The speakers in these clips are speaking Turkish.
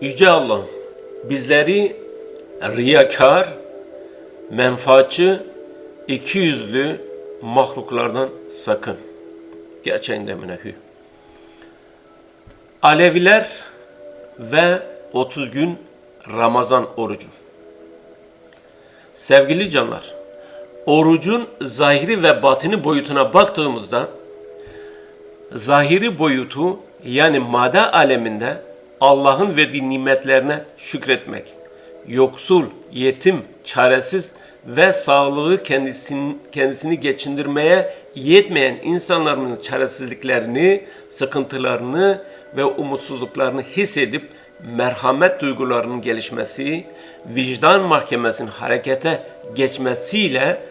Yüce Allah bizleri riyakar, menfaatçı, iki yüzlü mahluklardan sakın. Gerçeğinde münehü. Aleviler ve 30 gün Ramazan orucu. Sevgili canlar, orucun zahiri ve batini boyutuna baktığımızda zahiri boyutu yani madde aleminde Allah'ın verdiği nimetlerine şükretmek, yoksul, yetim, çaresiz ve sağlığı kendisini, kendisini geçindirmeye yetmeyen insanların çaresizliklerini, sıkıntılarını ve umutsuzluklarını hissedip merhamet duygularının gelişmesi, vicdan mahkemesinin harekete geçmesiyle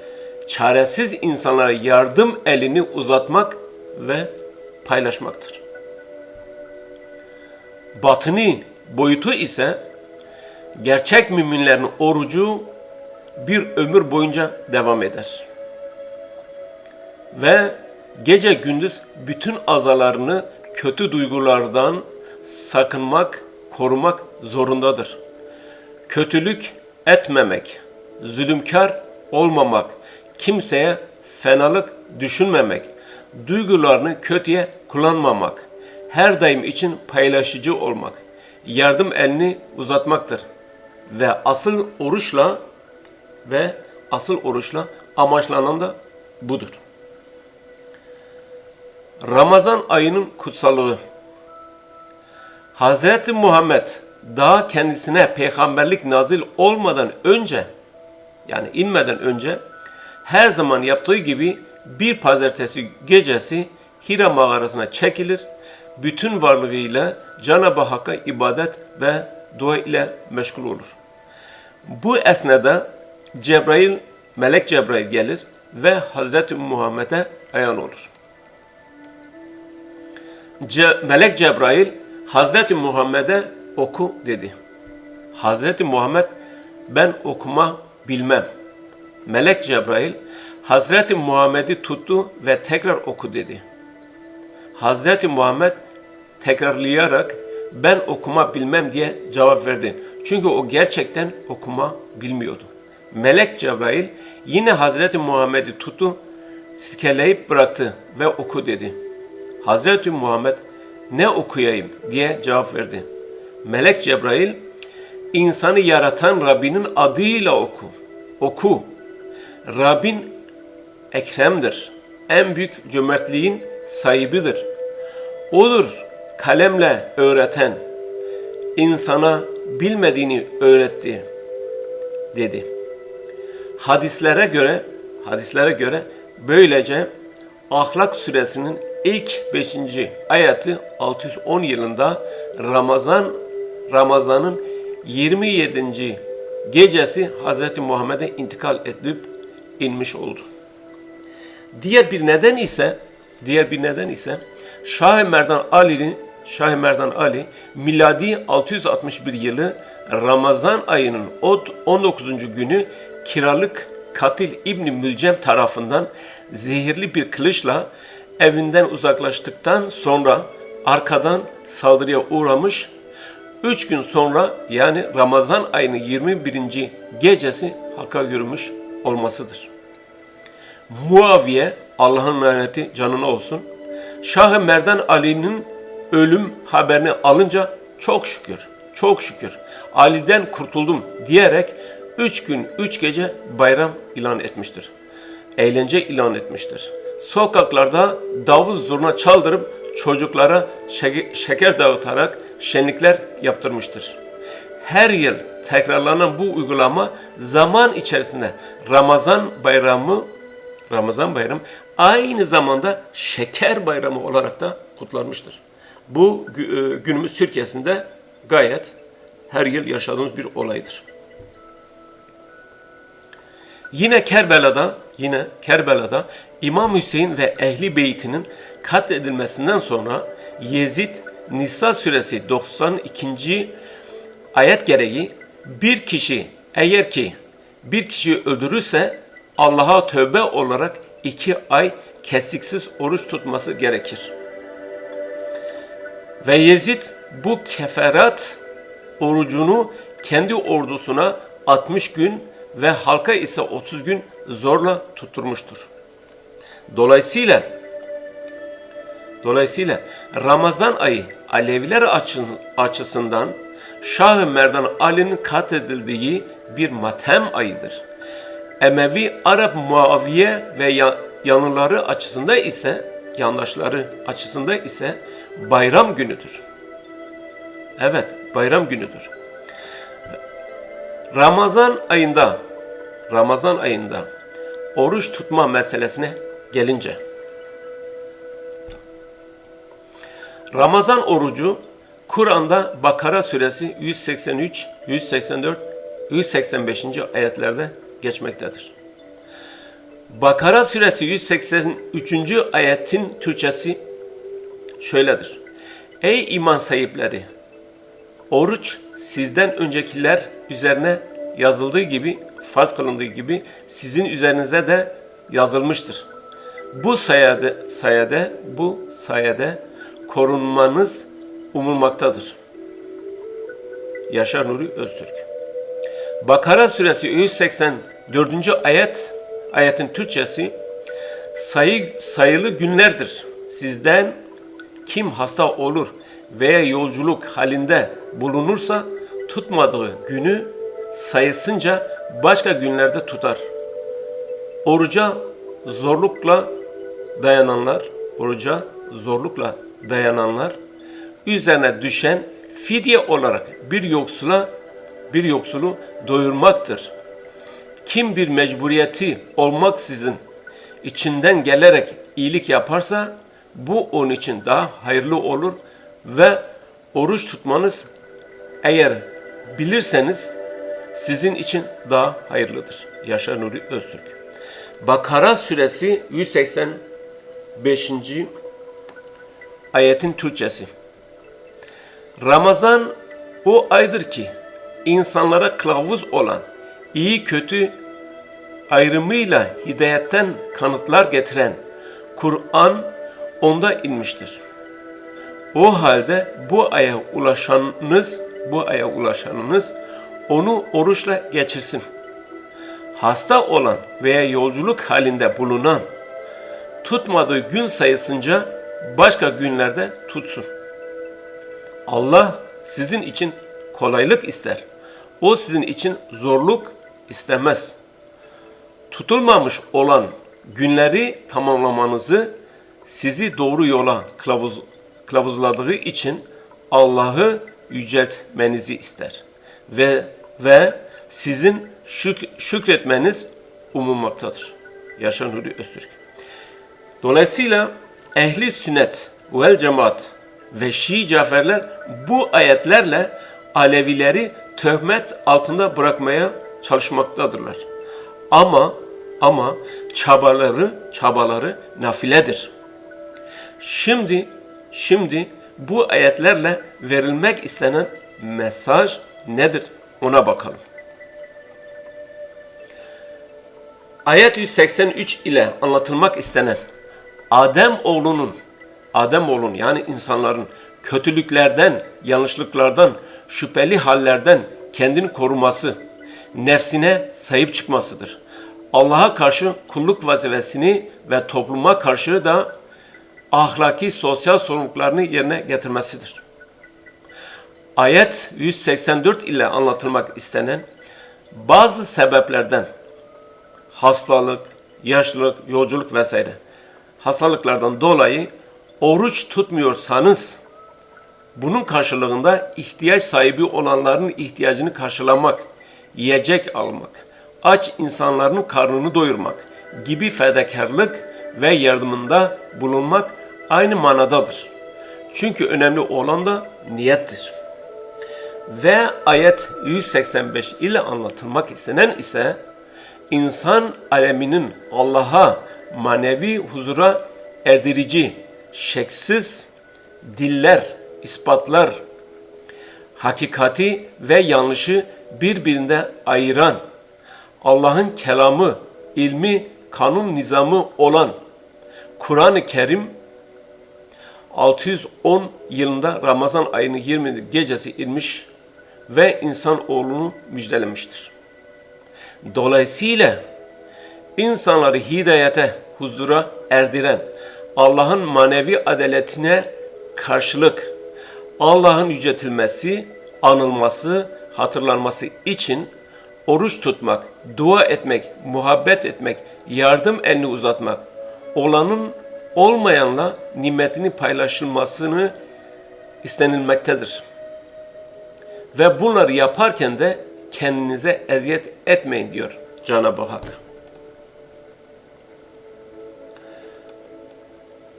çaresiz insanlara yardım elini uzatmak ve paylaşmaktır. Batını boyutu ise gerçek müminlerin orucu bir ömür boyunca devam eder. Ve gece gündüz bütün azalarını kötü duygulardan sakınmak, korumak zorundadır. Kötülük etmemek, zulümkar olmamak, kimseye fenalık düşünmemek, duygularını kötüye kullanmamak, her daim için paylaşıcı olmak, yardım elini uzatmaktır. Ve asıl oruçla ve asıl oruçla amaçlanan da budur. Ramazan ayının kutsallığı Hz. Muhammed daha kendisine peygamberlik nazil olmadan önce yani inmeden önce her zaman yaptığı gibi bir pazartesi gecesi Hira mağarasına çekilir, bütün varlığıyla Cenab-ı Hakk'a ibadet ve dua ile meşgul olur. Bu esnada Cebrail, Melek Cebrail gelir ve Hazreti Muhammed'e ayan olur. Ce Melek Cebrail Hazreti Muhammed'e oku dedi. Hazreti Muhammed ben okuma bilmem. Melek Cebrail Hazreti Muhammed'i tuttu ve tekrar oku dedi. Hazreti Muhammed tekrarlayarak ben okuma bilmem diye cevap verdi. Çünkü o gerçekten okuma bilmiyordu. Melek Cebrail yine Hazreti Muhammed'i tuttu, sikeleyip bıraktı ve oku dedi. Hazreti Muhammed ne okuyayım diye cevap verdi. Melek Cebrail insanı yaratan Rabbinin adıyla oku. Oku. Rabbin Ekrem'dir. En büyük cömertliğin sahibidir. Odur kalemle öğreten, insana bilmediğini öğretti dedi. Hadislere göre hadislere göre böylece Ahlak suresinin ilk 5. ayeti 610 yılında Ramazan Ramazan'ın 27. gecesi Hz. Muhammed'e intikal edip inmiş oldu. Diğer bir neden ise diğer bir neden ise Şah Merdan Ali'nin Şah Merdan Ali miladi 661 yılı Ramazan ayının 19. günü kiralık katil İbni Mülcem tarafından zehirli bir kılıçla evinden uzaklaştıktan sonra arkadan saldırıya uğramış. Üç gün sonra yani Ramazan ayının 21. gecesi Hakk'a yürümüş olmasıdır. Muaviye Allah'ın laneti canına olsun. Şah-ı Merdan Ali'nin ölüm haberini alınca çok şükür, çok şükür Ali'den kurtuldum diyerek üç gün, üç gece bayram ilan etmiştir. Eğlence ilan etmiştir. Sokaklarda davul zurna çaldırıp çocuklara şeker dağıtarak şenlikler yaptırmıştır. Her yıl tekrarlanan bu uygulama zaman içerisinde Ramazan bayramı Ramazan bayramı aynı zamanda şeker bayramı olarak da kutlanmıştır. Bu e, günümüz Türkiye'sinde gayet her yıl yaşadığımız bir olaydır. Yine Kerbela'da, yine Kerbela'da İmam Hüseyin ve Ehli Beytinin katledilmesinden sonra Yezid Nisa suresi 92. ayet gereği bir kişi eğer ki bir kişiyi öldürürse Allah'a tövbe olarak iki ay kesiksiz oruç tutması gerekir. Ve Yezid bu keferat orucunu kendi ordusuna 60 gün ve halka ise 30 gün zorla tutturmuştur. Dolayısıyla Dolayısıyla Ramazan ayı Aleviler açı- açısından Şah-ı Merdan Ali'nin katledildiği bir matem ayıdır. Emevi Arap Muaviye ve ya- yanlıları açısında ise yandaşları açısında ise bayram günüdür. Evet, bayram günüdür. Ramazan ayında Ramazan ayında oruç tutma meselesine gelince Ramazan orucu Kur'an'da Bakara suresi 183, 184, 185. ayetlerde geçmektedir. Bakara suresi 183. ayetin Türkçesi şöyledir. Ey iman sahipleri! Oruç sizden öncekiler üzerine yazıldığı gibi, farz kılındığı gibi sizin üzerinize de yazılmıştır. Bu sayede, sayede, bu sayede korunmanız umulmaktadır. Yaşar Nuri Öztürk Bakara suresi 184. ayet ayetin Türkçesi sayı, sayılı günlerdir. Sizden kim hasta olur veya yolculuk halinde bulunursa tutmadığı günü sayısınca başka günlerde tutar. Oruca zorlukla dayananlar, oruca zorlukla dayananlar üzerine düşen fidye olarak bir yoksula bir yoksulu doyurmaktır. Kim bir mecburiyeti olmaksızın içinden gelerek iyilik yaparsa bu onun için daha hayırlı olur ve oruç tutmanız eğer bilirseniz sizin için daha hayırlıdır. Yaşar Nuri Öztürk. Bakara suresi 185. ayetin Türkçesi. Ramazan o aydır ki insanlara kılavuz olan, iyi kötü ayrımıyla hidayetten kanıtlar getiren Kur'an onda inmiştir. O halde bu aya ulaşanınız, bu aya ulaşanınız onu oruçla geçirsin. Hasta olan veya yolculuk halinde bulunan tutmadığı gün sayısınca başka günlerde tutsun. Allah sizin için kolaylık ister. O sizin için zorluk istemez. Tutulmamış olan günleri tamamlamanızı sizi doğru yola kılavuz, kılavuzladığı için Allah'ı yüceltmenizi ister. Ve ve sizin şük, şükretmeniz umulmaktadır. Yaşar Nuri Öztürk. Dolayısıyla ehli sünnet vel cemaat ve Şii Caferler bu ayetlerle Alevileri töhmet altında bırakmaya çalışmaktadırlar. Ama ama çabaları çabaları nafiledir. Şimdi şimdi bu ayetlerle verilmek istenen mesaj nedir? Ona bakalım. Ayet 183 ile anlatılmak istenen Adem oğlunun Adem oğlunun yani insanların kötülüklerden, yanlışlıklardan, şüpheli hallerden kendini koruması, nefsine sahip çıkmasıdır. Allah'a karşı kulluk vazifesini ve topluma karşı da ahlaki sosyal sorumluluklarını yerine getirmesidir. Ayet 184 ile anlatılmak istenen bazı sebeplerden hastalık, yaşlılık, yolculuk vesaire hastalıklardan dolayı oruç tutmuyorsanız bunun karşılığında ihtiyaç sahibi olanların ihtiyacını karşılamak, yiyecek almak, aç insanların karnını doyurmak gibi fedakarlık ve yardımında bulunmak aynı manadadır. Çünkü önemli olan da niyettir. Ve ayet 185 ile anlatılmak istenen ise insan aleminin Allah'a manevi huzura erdirici, şeksiz diller, ispatlar, hakikati ve yanlışı birbirinde ayıran, Allah'ın kelamı, ilmi, kanun nizamı olan Kur'an-ı Kerim 610 yılında Ramazan ayının 20 gecesi inmiş ve insan oğlunu müjdelemiştir. Dolayısıyla insanları hidayete, huzura erdiren Allah'ın manevi adaletine karşılık Allah'ın yüceltilmesi, anılması, hatırlanması için oruç tutmak, dua etmek, muhabbet etmek, yardım elini uzatmak, olanın olmayanla nimetini paylaşılmasını istenilmektedir. Ve bunları yaparken de kendinize eziyet etmeyin diyor Cenab-ı Hak.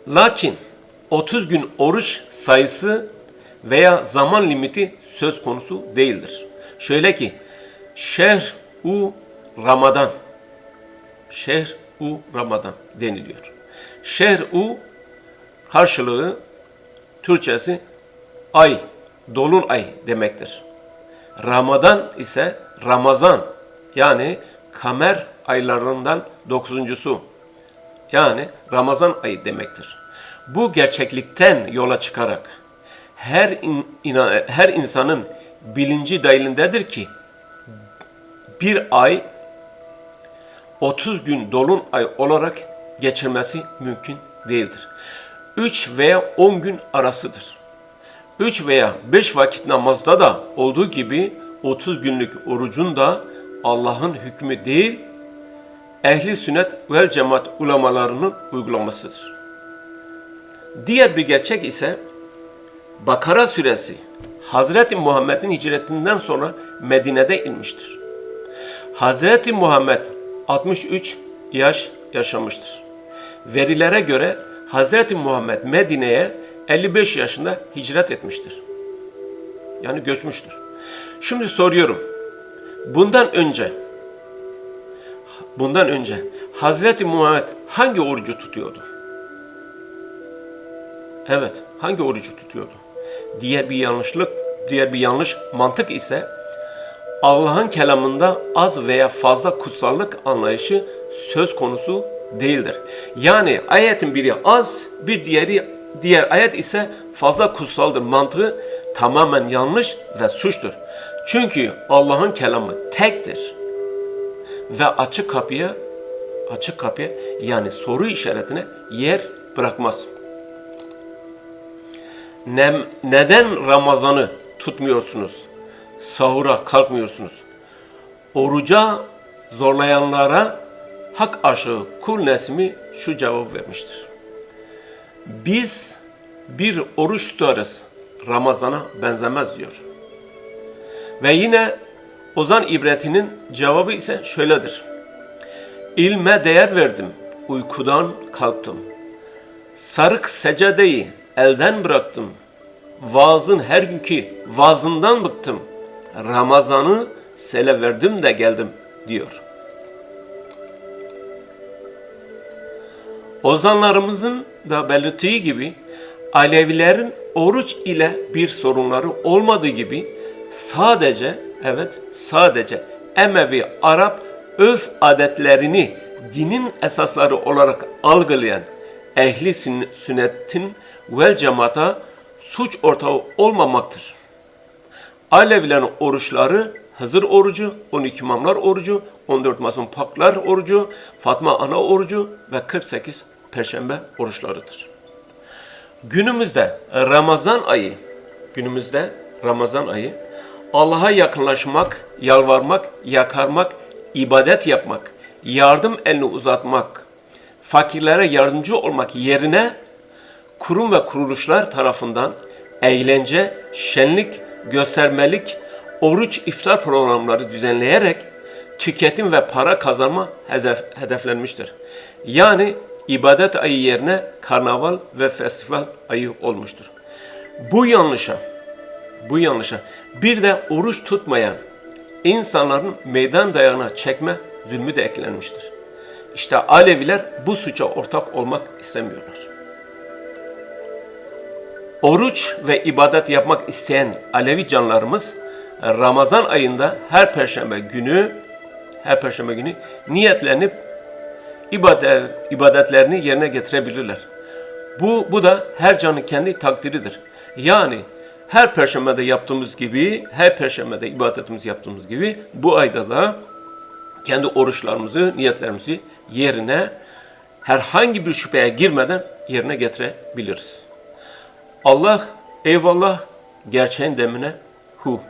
Lakin 30 gün oruç sayısı veya zaman limiti söz konusu değildir. Şöyle ki şehr u Ramadan şehr u Ramadan deniliyor. Şehr u karşılığı Türkçesi ay, dolun ay demektir. Ramazan ise Ramazan yani kamer aylarından dokuzuncusu yani Ramazan ayı demektir. Bu gerçeklikten yola çıkarak her in, ina, her insanın bilinci dahilindedir ki bir ay 30 gün dolun ay olarak geçirmesi mümkün değildir. 3 veya 10 gün arasıdır. 3 veya 5 vakit namazda da olduğu gibi 30 günlük orucun da Allah'ın hükmü değil, ehli sünnet vel cemaat ulamalarının uygulamasıdır. Diğer bir gerçek ise Bakara suresi Hazreti Muhammed'in hicretinden sonra Medine'de inmiştir. Hazreti Muhammed 63 yaş yaşamıştır. Verilere göre Hazreti Muhammed Medine'ye 55 yaşında hicret etmiştir. Yani göçmüştür. Şimdi soruyorum. Bundan önce bundan önce Hazreti Muhammed hangi orucu tutuyordu? Evet, hangi orucu tutuyordu? Diğer bir yanlışlık, diğer bir yanlış mantık ise Allah'ın kelamında az veya fazla kutsallık anlayışı söz konusu değildir. Yani ayetin biri az, bir diğeri diğer ayet ise fazla kutsaldır mantığı tamamen yanlış ve suçtur. Çünkü Allah'ın kelamı tektir. Ve açık kapıya açık kapıya yani soru işaretine yer bırakmaz. Ne, neden Ramazan'ı tutmuyorsunuz? Sahura kalkmıyorsunuz? Oruca zorlayanlara hak aşığı kul nesmi şu cevap vermiştir. Biz bir oruç tutarız, Ramazan'a benzemez diyor. Ve yine Ozan İbretinin cevabı ise şöyledir. İlme değer verdim, uykudan kalktım. Sarık secedeyi elden bıraktım. Vaazın her günkü vaazından bıktım. Ramazan'ı sele verdim de geldim diyor. Ozanlarımızın da belirttiği gibi Alevilerin oruç ile bir sorunları olmadığı gibi sadece evet sadece Emevi Arap öf adetlerini dinin esasları olarak algılayan ehli sünnetin vel cemaata suç ortağı olmamaktır. Alevilerin oruçları Hızır orucu, 12 imamlar orucu, 14 Mason Paklar orucu, Fatma Ana orucu ve 48 Perşembe oruçlarıdır. Günümüzde Ramazan ayı, günümüzde Ramazan ayı Allah'a yakınlaşmak, yalvarmak, yakarmak, ibadet yapmak, yardım elini uzatmak, fakirlere yardımcı olmak yerine kurum ve kuruluşlar tarafından eğlence, şenlik, göstermelik, oruç iftar programları düzenleyerek tüketim ve para kazanma hedef, hedeflenmiştir. Yani ibadet ayı yerine karnaval ve festival ayı olmuştur. Bu yanlışa, bu yanlışa bir de oruç tutmayan insanların meydan dayağına çekme zulmü de eklenmiştir. İşte Aleviler bu suça ortak olmak istemiyorlar. Oruç ve ibadet yapmak isteyen Alevi canlarımız Ramazan ayında her perşembe günü her perşembe günü niyetlenip ibadet, ibadetlerini yerine getirebilirler. Bu, bu da her canın kendi takdiridir. Yani her perşembede yaptığımız gibi, her perşembede ibadetimizi yaptığımız gibi bu ayda da kendi oruçlarımızı, niyetlerimizi yerine herhangi bir şüpheye girmeden yerine getirebiliriz. Allah eyvallah gerçeğin demine hu.